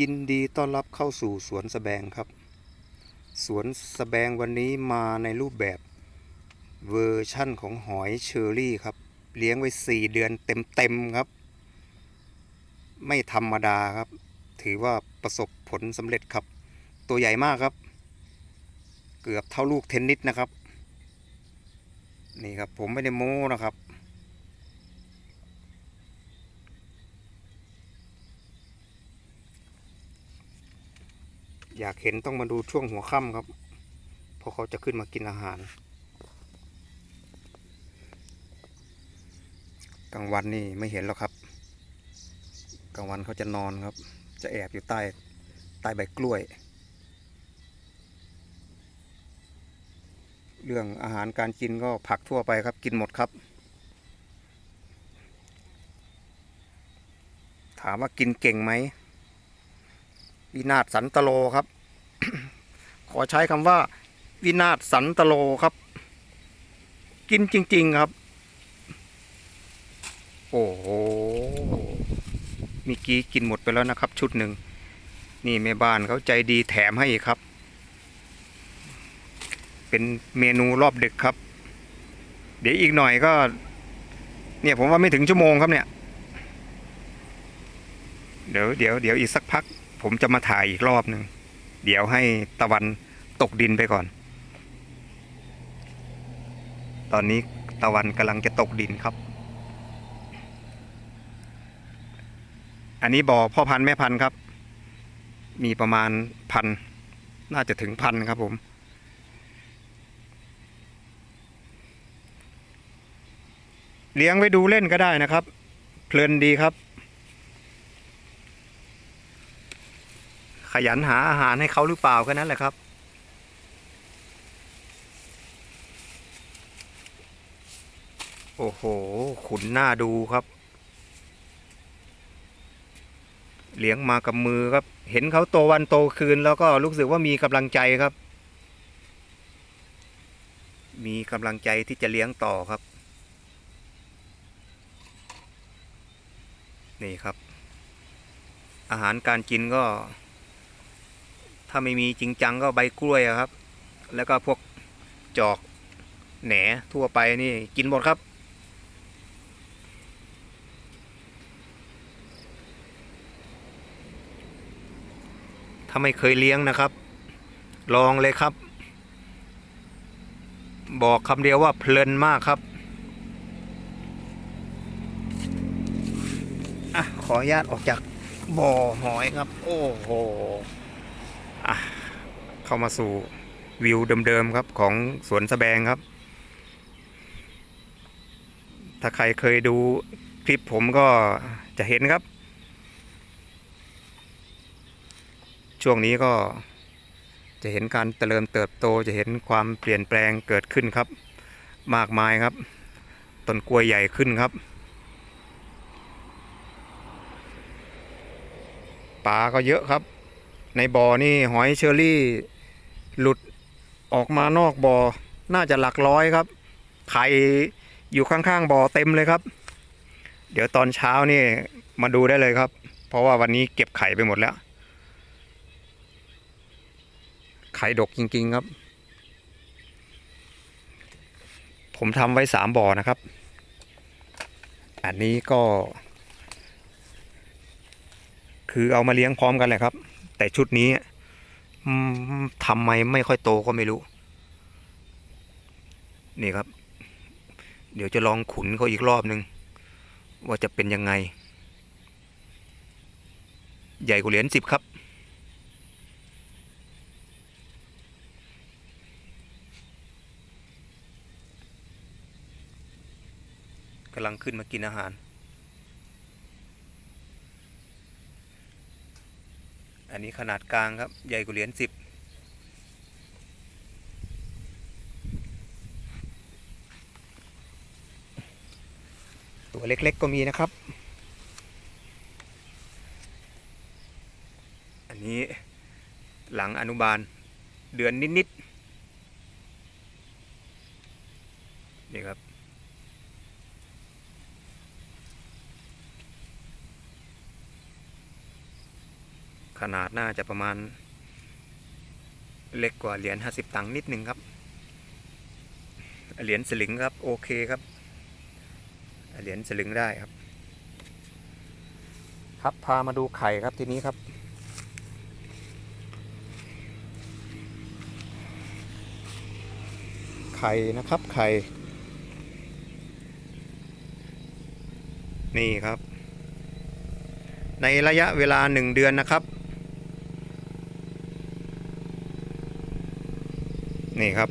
ยินดีต้อนรับเข้าสู่สวนสแบงครับ สวนสแบงวันนี้มาในรูปแบบเวอร์ชั่นของหอยเชอรี่ครับ เลี้ยงไว้ 4 เดือนเต็มๆครับ ไม่ธรรมดาครับ ถือว่าประสบผลสำเร็จครับ ตัวใหญ่มากครับ เกือบเท่าลูกเทนนิสนะครับ นี่ครับผมไม่ได้โม้นะครับ อยากเห็นต้องมาดูช่วงหัวค่ำครับ เพราะเขาจะขึ้นมากินอาหาร กลางวันนี่ไม่เห็นแล้วครับ กลางวันเขาจะนอนครับ จะแอบอยู่ใต้ใต้ใบกล้วย เรื่องอาหารการกินก็ผักทั่วไปครับ กินหมดครับ ถามว่ากินเก่งไหม วินาศสันตโลครับ ขอใช้คำว่า วินาศสันตโลครับ กินจริง ๆครับ โอ้โหมีกี้กินหมดไปแล้วนะครับ ชุดหนึ่งนี่แม่บ้านเขาใจดีแถมให้ครับ เป็นเมนูรอบดึกครับ เดี๋ยวอีกหน่อยก็ เนี่ยผมว่าไม่ถึงชั่วโมงครับเนี่ย เดี๋ยวเดี๋ยวเดี๋ยวอีกสักพัก ผมจะมาถ่ายอีกรอบหนึ่ง เดี๋ยวให้ตะวันตกดินไปก่อน ตอนนี้ตะวันกำลังจะตกดินครับ อันนี้บ่อพ่อพันธุ์แม่พันธุ์ครับ มีประมาณพัน น่าจะถึงพันครับผมเลี้ยงไว้ดูเล่นก็ได้นะครับ เพลินดีครับ ขยันหาอาหารให้เขาหรือเปล่าแค่นั้นแหละครับ โอ้โห ขุนหน้าดูครับ เลี้ยงมากับมือครับ เห็นเขาโตวันโตคืนแล้วก็รู้สึกว่ามีกำลังใจครับ มีกำลังใจที่จะเลี้ยงต่อครับ นี่ครับอาหารการกินก็ ถ้าไม่มีจริงจังก็ใบกล้วยครับ แล้วก็พวกจอกแหนทั่วไปนี่กินหมดครับ ถ้าไม่เคยเลี้ยงนะครับ ลองเลยครับ บอกคำเดียวว่าเพลินมากครับอะขออนุญาตออกจากบ่อหอยครับ โอ้โห เข้ามาสู่วิวเดิมๆครับของสวนสแบงครับ ถ้าใครเคยดูคลิปผมก็จะเห็นครับ ช่วงนี้ก็จะเห็นการเจริญเติบโตจะเห็นความเปลี่ยนแปลงเกิดขึ้นครับ มากมายครับต้นกล้วยใหญ่ขึ้นครับปลาก็เยอะครับ ในบ่อนี่หอยเชอรี่ หลุดออกมานอกบ่อ น่าจะหลักร้อยครับ ไข่อยู่ข้างๆบ่อเต็มเลยครับ เดี๋ยวตอนเช้านี่มาดูได้เลยครับ เพราะว่าวันนี้เก็บไข่ไปหมดแล้ว ไข่ดกจริง ๆครับ ผมทำไว้สามบ่อนะครับ อันนี้ก็ คือเอามาเลี้ยงพร้อมกันแหละครับ แต่ชุดนี้ ทำไมไม่ค่อยโตก็ไม่รู้ นี่ครับ เดี๋ยวจะลองขุนเขาอีกรอบหนึ่งว่าจะเป็นยังไง ใหญ่กว่าเหรียญสิบครับ กำลังขึ้นมากินอาหาร อันนี้ขนาดกลางครับ ใหญ่กว่าเหรียญสิบตัวเล็กๆก็มีนะครับ อันนี้หลังอนุบาลเดือนนิด ๆ นี่ครับ ขนาดน่าจะประมาณ เล็กกว่าเหรียญห้าสิบตังค์นิดนึงครับ เหรียญสลึงครับโอเคครับ เหรียญสลึงได้ครับ ครับพามาดูไข่ครับทีนี้ครับไข่นะครับไข่ นี่ครับ ในระยะเวลาหนึ่งเดือนนะครับ นี่ครับ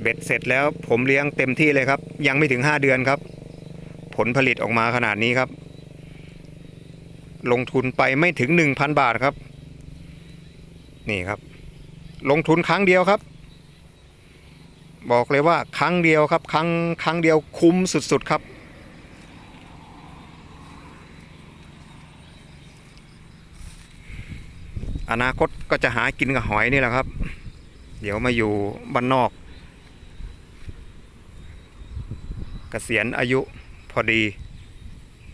เบ็ดเสร็จแล้วผมเลี้ยงเต็มที่เลยครับ ยังไม่ถึง5เดือนครับ ผลผลิตออกมาขนาดนี้ครับ ลงทุนไปไม่ถึง1,000บาทครับ นี่ครับ ลงทุนครั้งเดียวครับ บอกเลยว่าครั้งเดียวครับ ครั้งครั้งเดียวคุ้มสุด ๆ ครับอนาคตก็จะหากินกับหอยนี่แหละครับ เดี๋ยวมาอยู่บ้านนอกเกษียณอายุพอดี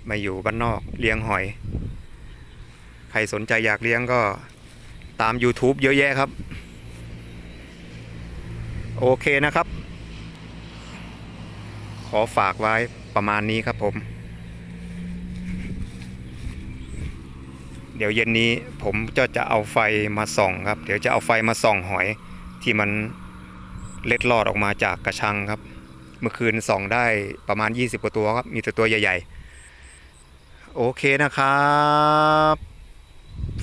มาอยู่บ้านนอกเลี้ยงหอย ใครสนใจอยากเลี้ยงก็ตาม YouTube เยอะแยะครับ โอเคนะครับ ขอฝากไว้ประมาณนี้ครับผม เดี๋ยวเย็นนี้ผมจะจะเอาไฟมาส่องครับ เดี๋ยวจะเอาไฟมาส่องหอย ที่มันเล็ดลอดออกมาจากกระชังครับ เมื่อคืนส่องได้ประมาณ 20 กว่าตัวครับ มีแต่ตัวใหญ่ ๆ โอเคนะครับ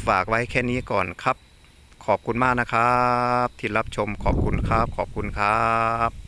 ฝากไว้แค่นี้ก่อนครับ ขอบคุณมากนะครับ ที่รับชมขอบคุณครับ ขอบคุณครับ